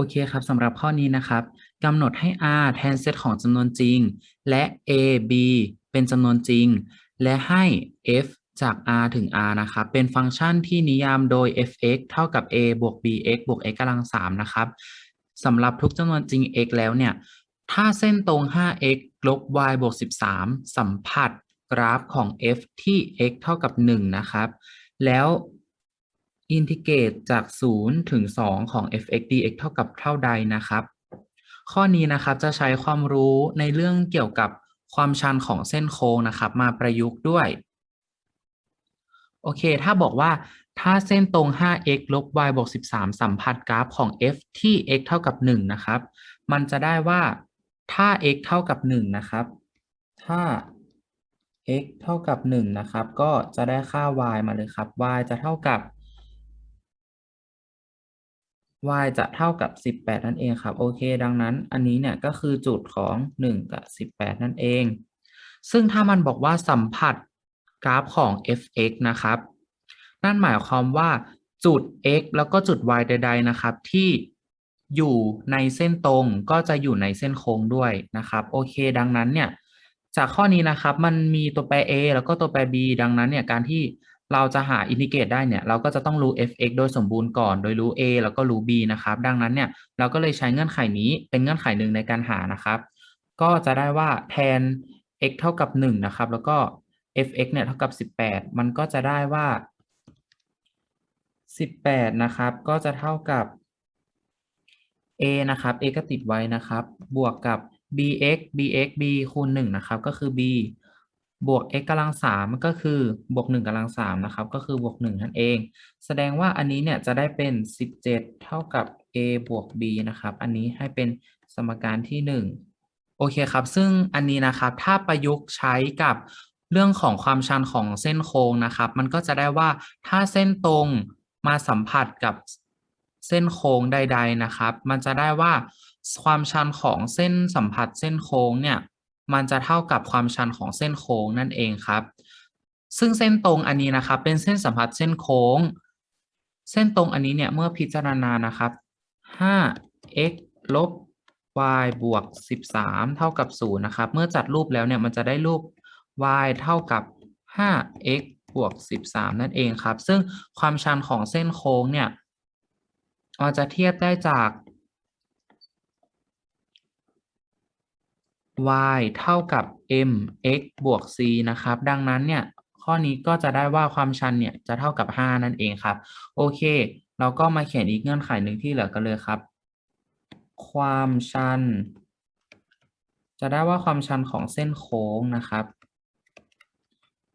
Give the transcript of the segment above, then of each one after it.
โอเคครับสำหรับข้อนี้นะครับกำหนดให้ r แทนเซตของจำนวนจริง และ a b เป็นจำนวนจริง และให้ f จาก r ถึง r นะครับ เป็นฟังก์ชันที่นิยามโดย f(x) เท่ากับ a บวก bx บวก x กำลัง3นะครับสำหรับทุกจำนวนจริง x แล้วเนี่ย ถ้าเส้นตรง 5x ลบ y บวก 13 สัมผัสกราฟของ f ที่ x เท่ากับ 1 นะครับ แล้ว อินทิเกรตจาก 0 ถึง 2 ของ f(x) dx เท่ากับเท่าใดนะครับ ข้อนี้นะครับจะใช้ความรู้ในเรื่องเกี่ยวกับความชันของเส้นโค้งนะครับ มาประยุกต์ด้วย โอเค ถ้าบอกว่าถ้าเส้นตรง 5x ลบ y บวก 13 สัมผัสกราฟของ f ที่ x เท่ากับ 1 นะครับ มันจะได้ว่าถ้า x เท่ากับ 1 นะครับ ถ้า x เท่ากับ 1 นะครับ ก็จะได้ค่า y มาเลยครับ y จะเท่ากับ y จะเท่ากับ 18 นั่นเองครับ โอเค ดังนั้นอันนี้เนี่ยก็คือจุดของ 1 กับ 18 นั่นเอง ซึ่งถ้ามันบอกว่าสัมผัสกราฟของ f(x) นะครับ นั่นหมายความว่าจุด x แล้วก็จุด y ใด ๆ นะครับ ที่อยู่ในเส้นตรงก็จะอยู่ในเส้นโค้งด้วยนะครับ โอเค ดังนั้นเนี่ยจากข้อนี้นะครับมันมีตัวแปร a แล้วก็ตัวแปร b ดังนั้นเนี่ยการที่ เราจะหาอินทิเกรตได้เนี่ยเราก็จะต้องรู้ f(x) โดยสมบูรณ์ก่อน โดยรู้ a แล้วก็รู้ b นะครับ ดังนั้นเนี่ยเราก็เลยใช้เงื่อนไขนี้เป็นเงื่อนไขหนึ่งในการหานะครับ ก็จะได้ว่าแทน x เท่ากับ1นะครับแล้วก็ f(x) เนี่ยเท่ากับ 18 มันก็จะได้ว่า 18 นะครับ ก็จะเท่ากับ a นะครับ a ก็ติดไว้นะครับ บวกกับ bx bx b คูณ1นะครับ ก็คือ b บวก x กำลัง3ก็คือบวก1กำลัง3นะครับ ก็คือบวก 1 นั่นเอง แสดงว่าอันนี้เนี่ยจะได้เป็น 17 เท่ากับ a บวก b นะครับ อันนี้ให้เป็นสมการที่ 1 โอเคครับ ซึ่งอันนี้นะครับ ถ้าประยุกต์ใช้กับเรื่องของความชันของเส้นโค้งนะครับ มันก็จะได้ว่าถ้าเส้นตรงมาสัมผัสกับเส้นโค้งใด ๆนะครับ มันจะได้ว่าความชันของเส้นสัมผัสเส้นโค้งเนี่ย มันจะเท่ากับความชันของเส้นโค้งนั่นเองครับ ซึ่งเส้นตรงอันนี้นะครับเป็นเส้นสัมผัสเส้นโค้ง เส้นตรงอันนี้เนี่ยเมื่อพิจารณานะครับ 5x ลบ y บวก 13 เท่ากับ 0 นะครับ เมื่อจัดรูปแล้วเนี่ยมันจะได้รูป y เท่ากับ 5x บวก 13 นั่นเองครับ ซึ่งความชันของเส้นโค้งเนี่ยเราจะเทียบได้จาก y เท่ากับ mx บวก c นะครับ ดังนั้นเนี่ย ข้อนี้ก็จะได้ว่าความชันเนี่ยจะเท่ากับ 5 นั่นเองครับ โอเค เราก็มาเขียนอีกเงื่อนไขหนึ่งที่เหลือกันเลยครับ ความชัน จะได้ว่าความชันของเส้นโค้งนะครับ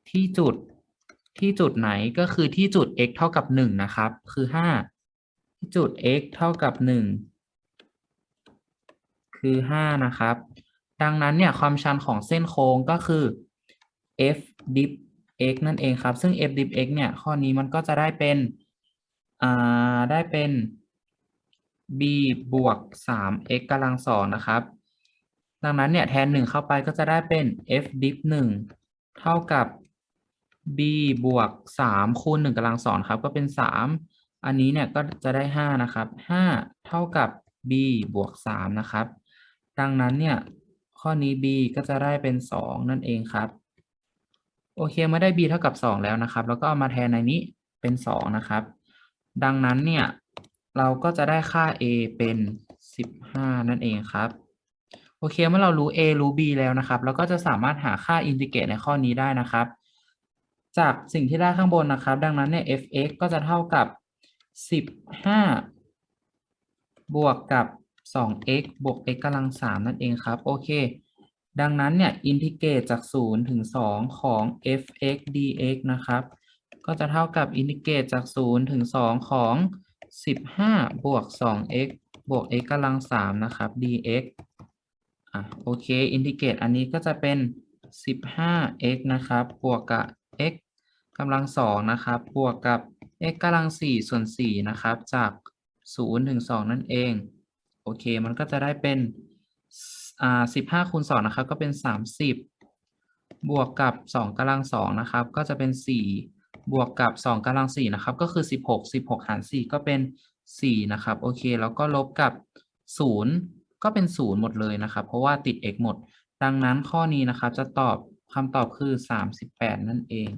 ที่จุดที่จุดไหนก็คือที่จุด x เท่ากับ 1 นะครับ คือ 5 ที่จุด x เท่ากับ 1 คือ 5 นะครับ ดังนั้นเนี่ยความชันของเส้นโค้งก็คือ f dip x นั่นเองครับ ซึ่ง f dip x เนี่ย ข้อนี้มันก็จะได้เป็น อ่า ได้เป็น b บวก 3x กำลังสองนะครับ ดังนั้นเนี่ย แทน 1 เข้าไปก็จะได้เป็น f dip 1 เท่ากับ b บวก 3 คูณ 1กำลังสองครับ ก็เป็น 3 อันนี้เนี่ยก็จะได้ 5 นะครับ 5 เท่ากับ b บวก 3 นะครับ ดังนั้นเนี่ย ข้อนี้ b ก็จะได้เป็น 2 นั่นเองครับ โอเคเมื่อได้ b เท่ากับ 2 แล้วนะครับ แล้วก็เอามาแทนในนี้เป็น 2 นะครับ ดังนั้นเนี่ยเราก็จะได้ค่า a เป็น 15 นั่นเองครับ โอเคเมื่อเรารู้ a รู้ b แล้วนะครับ เราก็จะสามารถหาค่าอินทิเกรตในข้อนี้ได้นะครับ จากสิ่งที่ได้ข้างบนนะครับ ดังนั้นเนี่ย f(x) ก็จะเท่ากับ 15 บวกกับ 2x บวก x กำลัง 3 นั่นเองครับ โอเค ดังนั้นเนี่ย อินทิเกรตจาก 0 ถึง 2 ของ f(x) dx นะครับ ก็จะเท่ากับอินทิเกรตจาก 0 ถึง 2 ของ 15 บวก 2x บวก x กำลัง 3 นะครับ dx อะ โอเค อินทิเกรตอันนี้ก็จะเป็น 15x นะครับ บวกกับ x กำลัง 2 นะครับ บวกกับ x กำลัง 4 ส่วน 4 นะครับ จาก 0 ถึง 2 นั่นเอง โอเค มันก็จะได้เป็นอ่า15คูณ2นะครับ ก็เป็น30บวกกับ2กำลัง2นะครับ ก็จะเป็น4บวกกับ2กำลัง4นะครับ ก็คือ16 16หาร4ก็เป็นสี่นะครับ โอเค แล้วก็ลบกับศูนย์ก็เป็นศูนย์หมดเลยนะครับ เพราะว่าติด x หมด ดังนั้นข้อนี้นะครับจะตอบคำตอบคือสามสิบแปดนั่นเอง